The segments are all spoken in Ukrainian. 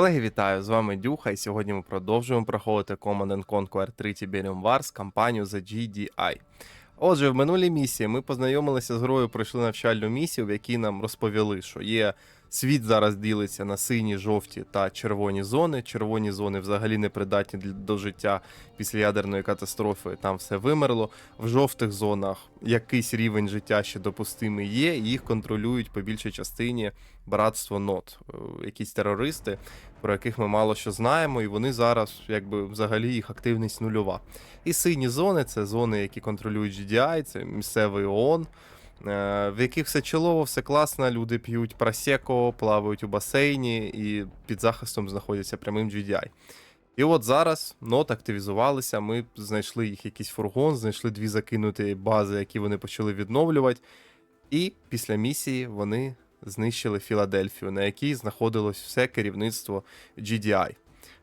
Колеги, вітаю! З вами Дюха, і сьогодні ми продовжуємо проходити Command Conquer 3 Tiberium Wars кампанію за GDI. Отже, в минулій місії ми познайомилися з грою, пройшли навчальну місію, в якій нам розповіли, що є світ зараз ділиться на сині, жовті та червоні зони. Червоні зони взагалі не придатні до життя після ядерної катастрофи. Там все вимерло. В жовтих зонах якийсь рівень життя ще допустимий є, і їх контролюють по більшій частині братство нот, е, якісь терористи, про яких ми мало що знаємо, і вони зараз, якби взагалі їх активність нульова. І сині зони це зони, які контролюють GDI, це місцевий ООН, в яких все чолово, все класно, люди п'ють просеко, плавають у басейні і під захистом знаходяться прямим GDI. І от зараз нот активізувалися, ми знайшли їх якийсь фургон, знайшли дві закинуті бази, які вони почали відновлювати. І після місії вони знищили Філадельфію, на якій знаходилось все керівництво GDI.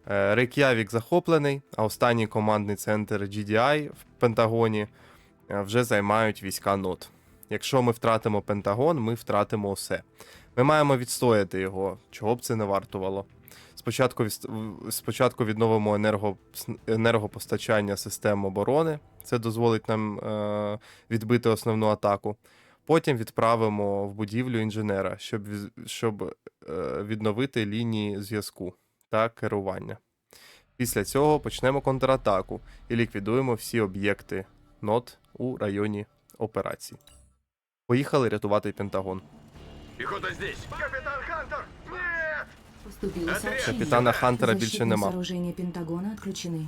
Е, Рейк'явік захоплений, а останній командний центр GDI в Пентагоні е, вже займають війська НОТ. Якщо ми втратимо Пентагон, ми втратимо усе. Ми маємо відстояти його, чого б це не вартувало. Спочатку, спочатку відновимо енерго, енергопостачання систем оборони. Це дозволить нам е, відбити основну атаку. Потім відправимо в будівлю інженера, щоб, щоб е, відновити лінії зв'язку та керування. Після цього почнемо контратаку і ліквідуємо всі об'єкти нот у районі операцій. Поїхали рятувати Пентагон. Пехота здесь. Капитан Хантер! Нет! Поступило Отряд. сообщение. Капитана Хантера Защитные больше нема. сооружения Пентагона отключены.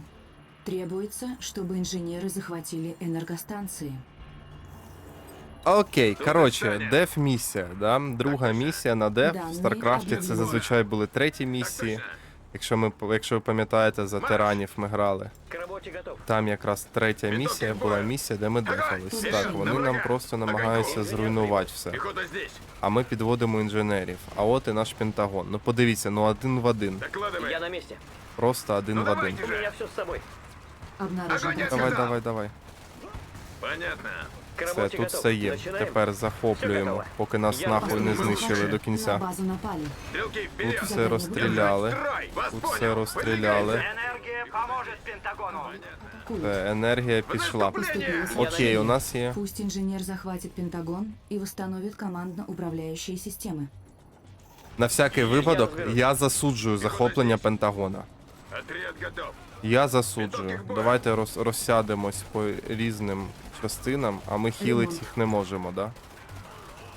Требуется, чтобы инженеры захватили энергостанции. Окей, Тут коротше, Таня. деф місія, да? друга місія на деф. В Даний Старкрафті це об'єкт. зазвичай були треті Так місії. Якщо ми якщо ви пам'ятаєте, за тиранів ми грали. Там якраз третя місія була місія, де ми дефались. Так, вони нам просто намагаються зруйнувати все. А ми підводимо інженерів. А от і наш Пентагон. Ну подивіться, ну один в один. Я на месте. Просто один Ну, в один. Давай, давай, давай. Понятно. К Все, работе тут готов. все є. Начинаем. Тепер Всё захоплюємо, готово. поки нас Я нахуй не Поступило знищили до сообщение. На кінця. базу напали. Стрелки Тут вперед. все розстріляли. Строй. Вас Тут понял. все розстріляли. Энергия поможет Пентагону! Культ. Е, Енергія пішла. Поступило Окей, у сообщение. нас є. Пусть инженер захватит Пентагон и восстановит командно-управляющие системы. На всякий випадок я засуджую захоплення Пентагона. Отряд готов. Я засуджую. Давайте роз, розсядемось по різним частинам, а ми хілить їх не можемо, да?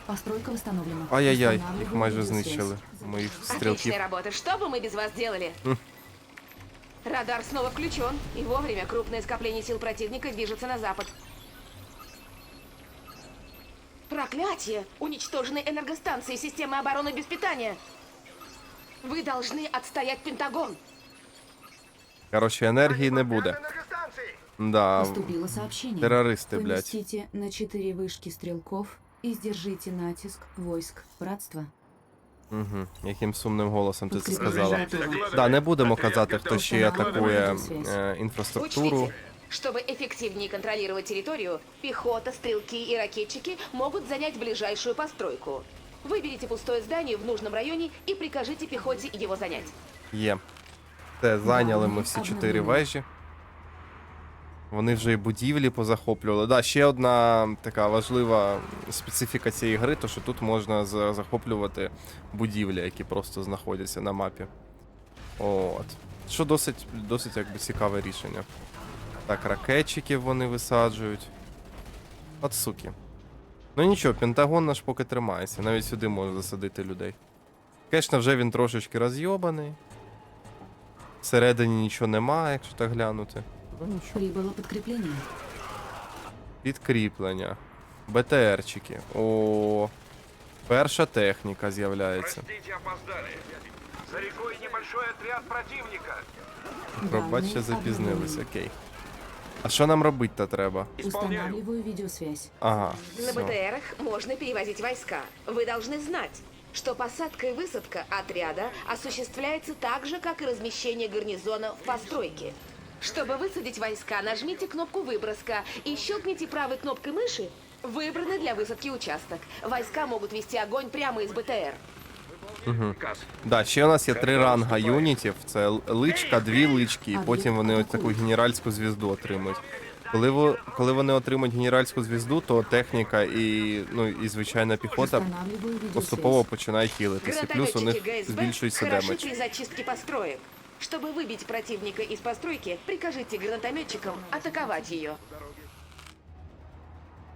Постройка восстановлена. Ай-яй-яй, їх Устанавливаю майже видеосвязь. знищили. Моїх Отличная стрілків. работа. Что бы мы без вас делали? Радар снова включен, и вовремя крупное скопление сил противника движется на запад. Проклятие! Уничтожены энергостанции системы обороны без питания. Вы должны отстоять Пентагон. Коротше, енергії не буде. Энергостанции! Да, Поступило сообщение. террористы, блядь. Поместите на четыре вышки стрелков и сдержите натиск войск братства. угу. яким сумним голосом ти це Подкреплення сказала. готово. Докладывай. Да, не будемо Отряд казати, готов. хто ще атакує Зв'язь. е, інфраструктуру. Учтите, чтобы эффективнее контролировать территорию, пехота, стрелки и ракетчики могут занять ближайшую постройку. Выберите пустое здание в нужном районе и прикажите пехоте его занять. Є. Все, зайняли ми всі Обновлено. чотири вежі. Вони вже і будівлі позахоплювали. Да, ще одна така важлива специфіка цієї гри, то що тут можна захоплювати будівлі, які просто знаходяться на мапі. От. Що досить, досить якби цікаве рішення. Так, ракетчиків вони висаджують. От суки. Ну нічого, Пентагон наш поки тримається. Навіть сюди може засадити людей. Звісно, вже він трошечки розйобаний. Всередині нічого немає, якщо так глянути. Ну нічого. Прибыло подкрепление. Підкріплення. БТРчики. О. Перша техніка з'являється. Простите, опоздали. За рекой небольшой отряд противника. Пробач, ще Данные запізнились, обновлены. окей. А що нам робити-то треба? Устанавливаю видеосвязь. Ага. На все. БТРах можно перевозить войска. Вы должны знать, что посадка и высадка отряда осуществляется так же, как и размещение гарнизона в постройке. Чтобы высадить войска, нажмите кнопку «Выброска» и щелкните правой кнопкой мыши «Выбранный для высадки участок». Войска могут вести огонь прямо из БТР. Угу. Приказ. Да, ще у нас є три ранга юнітів. Це л- личка, дві лички, і потім вони ось таку генеральську звізду отримують. Коли, во- коли вони отримують генеральську звізду, то техніка і, ну, і звичайна піхота Устанавливаю поступово видеосвязь. починає хілитися. Плюс у них Гранатометчики ГСБ збільшується хороши демедж. при зачистке построек. Чтобы выбить противника из постройки, прикажите гранатометчикам атаковать ее.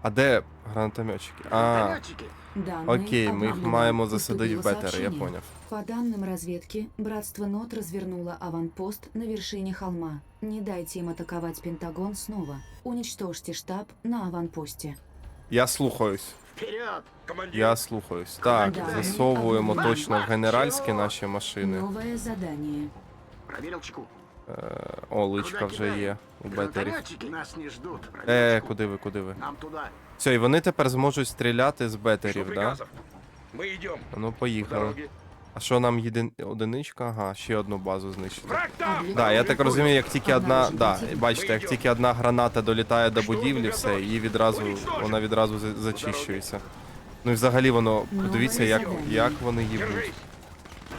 А де гранатометчики? А, Гранатометчики. Данные окей, ми їх обновлены. маємо засадити в Поступило бетери, я сообщение. поняв. По данным разведки, Братство Нот развернуло аванпост на вершине холма. Не дайте им атаковать Пентагон снова. Уничтожьте штаб на аванпосте. Я слухаюсь. Вперед! Командир. Я слухаюсь. Так, Да. засовуємо Бам, точно в бам, генеральські чого? наші машини. Новое задание. Проверил чеку. Е, О, личка вже є у бетері. Гранатометчики нас не ждут. Е, чеку. куди ви, куди ви? Нам туда. Все, і вони тепер зможуть стріляти з бетерів, да? приказов? Мы идем. Ну, поїхали. А що нам єдин... одиничка? Ага, ще одну базу знищити. Враг там! Да, я так розумію, як тільки одна. Да, бачите, як тільки одна граната долітає до будівлі, все, її відразу вона відразу за- зачищується. Ну і взагалі воно, подивіться, як, як вони їбуть. Держись!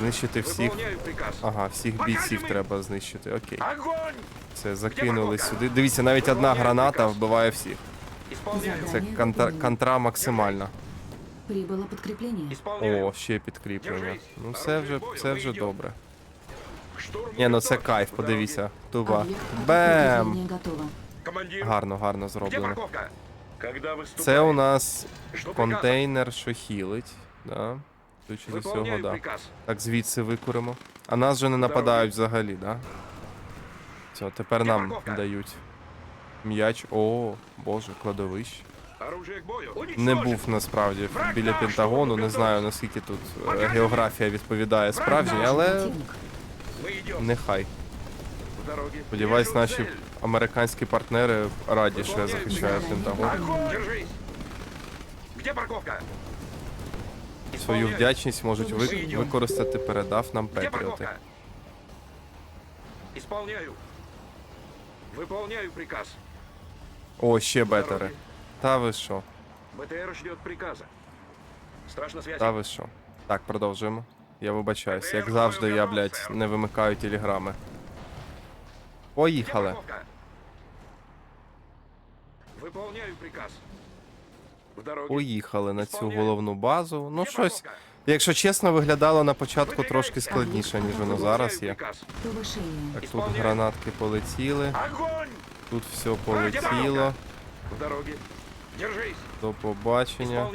Знищити всіх. Выполняю приказ. Ага, всіх бійців треба знищити. Окей. Огонь! Це закинули сюди. Дивіться, навіть одна граната вбиває всіх. Исполняю. Це контра, контра максимальна. Прибыло подкрепление. Исполняю. О, ще підкріплення. Держись. Ну це вже, Оружие це бою, вже мы идем. добре. Штурм Ні, ну це готов. кайф, По подивіться. Туба. Объект Бем! подкрепление готово. дороге. Командир. Гарно, гарно Где зроблено. парковка? Когда выступаем? Це у нас Что контейнер, що хілить. Да? Ключ з приказ? усього, Выполняю да. приказ. Так звідси викуримо. А нас же не нападають взагалі, да? Все, тепер Де нам парковка? дають м'яч. О, боже, кладовище. Оружие к бою. Не Уничтожить. був насправді Враг біля наш, Пентагону, не готов. знаю наскільки тут е, Покажи. географія відповідає справжній, але Противник. Мы идем. нехай. По дороге. Сподіваюсь, Вижу наші цель. американські партнери раді, що я Выполняю захищаю приказ. Пентагон. Огонь! Держись! Где парковка? Свою вдячність можуть ви- використати, передав нам Где Петріоти. парковка? Исполняю. Выполняю приказ. О, ще бетери. Та ви що? БТР ждет приказа. Страшно связи. Та ви що? Так, продовжуємо. Я вибачаюсь, як завжди, я, блядь, не вимикаю телеграми. Где Поїхали. парковка? Выполняю приказ. Поїхали на цю головну базу. Ну, щось, якщо чесно, виглядало на початку трошки складніше, ніж воно зараз є. Так, тут гранатки полетіли, тут все полетіло. До побачення.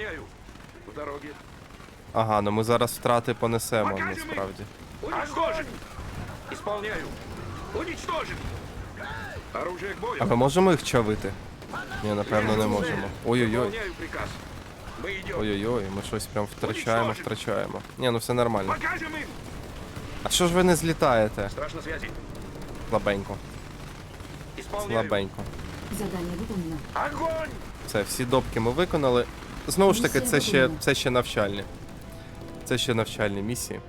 Ага, ну ми зараз втрати понесемо насправді. А ми можемо їх чавити? Ні, напевно, не можемо. Ой-ой-ой. Выполняю приказ. Мы идем. Ой-ой-ой, ми щось прям втрачаємо, втрачаємо. Ні, ну все нормально. Покажем им. А що ж ви не злітаєте? Страшно связи. Слабенько, Исполняю. слабенько. Задание выполнено. Огонь! Все, всі допки ми виконали. Знову ж таки, це ще, це ще навчальні. Це ще навчальні місії.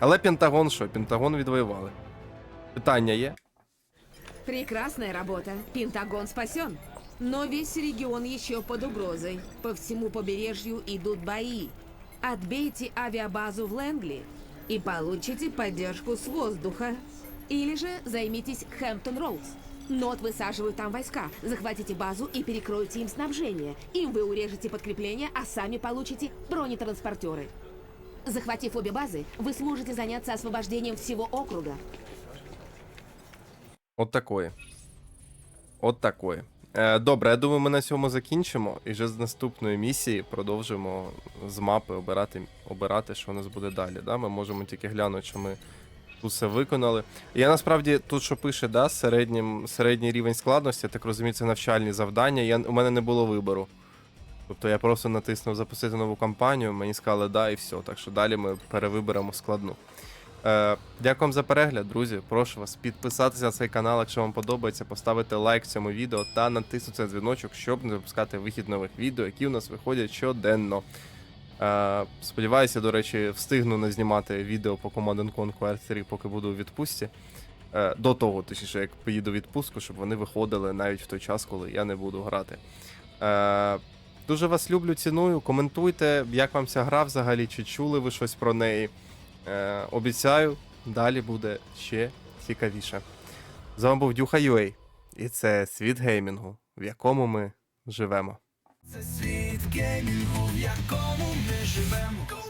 Але Пентагон що? Пентагон відвоювали. Питання є? Прекрасная работа. Пентагон спасен. Но весь регион еще под угрозой. По всему побережью идут бои. Отбейте авиабазу в Лэнгли и получите поддержку с воздуха. Или же займитесь Хэмптон Роудс. Нот высаживают там войска. Захватите базу и перекройте им снабжение. Им вы урежете подкрепление, а сами получите бронетранспортеры. Захватив обе базы, вы сможете заняться освобождением всего округа. От такої. От такої. Е, добре, я думаю, ми на цьому закінчимо. І вже з наступної місії продовжимо з мапи обирати, обирати, що у нас буде далі. Да? Ми можемо тільки глянути, що ми тут все виконали. Я насправді тут, що пише, да, середнім, середній рівень складності, я так розумію, це навчальні завдання. Я, у мене не було вибору. Тобто я просто натиснув запустити нову кампанію, мені сказали да і все. Так що далі ми перевиберемо складну. Е, дякую вам за перегляд, друзі. Прошу вас підписатися на цей канал, якщо вам подобається, поставити лайк цьому відео та натиснути на дзвіночок, щоб не запускати вихід нових відео, які у нас виходять щоденно. Е, сподіваюся, до речі, встигну не знімати відео по Command Conquer 3, поки буду у відпустці. Е, до того, точніше, як поїду у відпустку, щоб вони виходили навіть в той час, коли я не буду грати. Дуже вас люблю, ціную. Коментуйте, як вам ця гра взагалі, чи чули ви щось про неї. Е, обіцяю, далі буде ще цікавіше. З вами був Дюха UA, і це світ геймінгу, в якому ми живемо. Це світ геймінгу, в якому ми живемо.